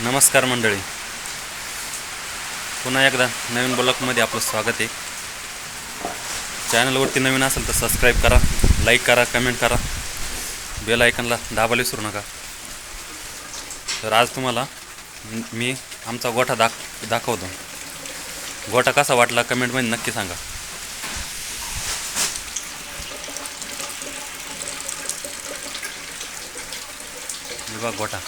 नमस्कार मंडळी. पुन्हा एकदा नवीन ब्लॉगमध्ये आपलं स्वागत आहे. चॅनलवरती नवीन असेल तर सबस्क्राईब करा लाईक करा कमेंट करा. बेल आयकनला दाबायला विसरू नका. तर आज तुम्हाला मी आमचा गोठा दाख दाखवतो. गोठा कसा वाटला कमेंटमध्ये नक्की सांगा. बघा गोठा.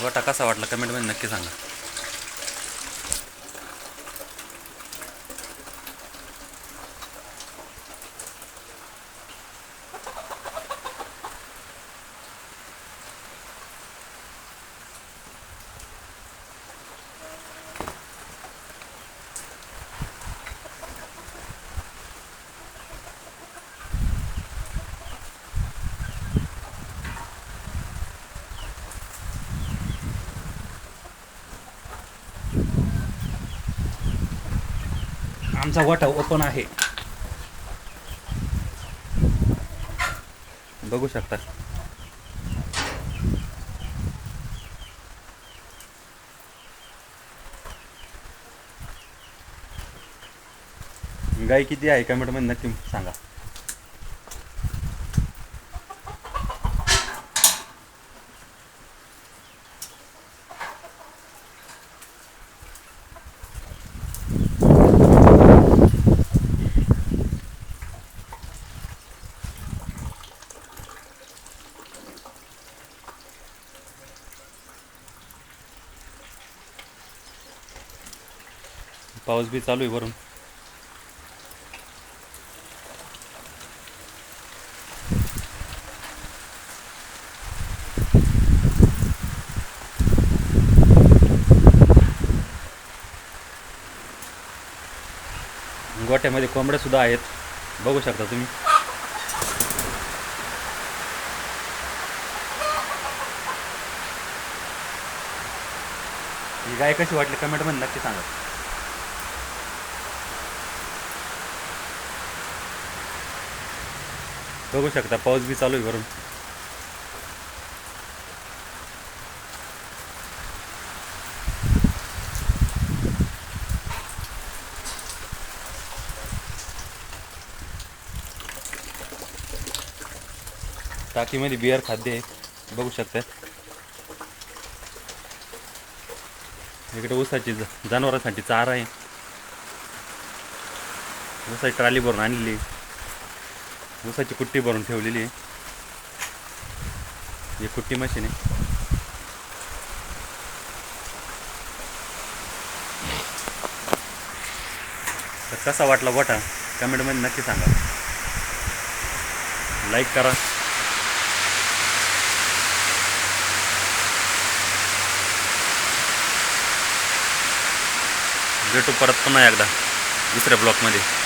गोटा कसा वाटला? कमेंटमध्ये नक्की सांगा. आमचा वाटा ओपन आहे. बघू शकता. गाय किती आहे? कमेंटमध्ये नक्की सांगा. पाऊस बी चालू आहे वरून. गोट्यामध्ये कोंबड्या सुद्धा आहेत. बघू शकता तुम्ही. ही गाय कशी वाटली? कमेंटमध्ये नक्की सांगा. बघू शकता. पाऊस बी चालू आहे वरून. टाकीमध्ये बिअर खाद्य आहे. बघू शकता. इकडे ऊसाची ज- जनावरांसाठी चारा आहे. ऊसाची ट्राली भरून आणलेली आहे. ऊसाची कुट्टी भरून ठेवलेली आहे. ही कुट्टी मशीन आहे. तर कसा वाटला वाटा? कमेंटमध्ये नक्की सांगा. लाईक करा. भेटू परत पुन्हा एकदा दुसऱ्या ब्लॉकमध्ये.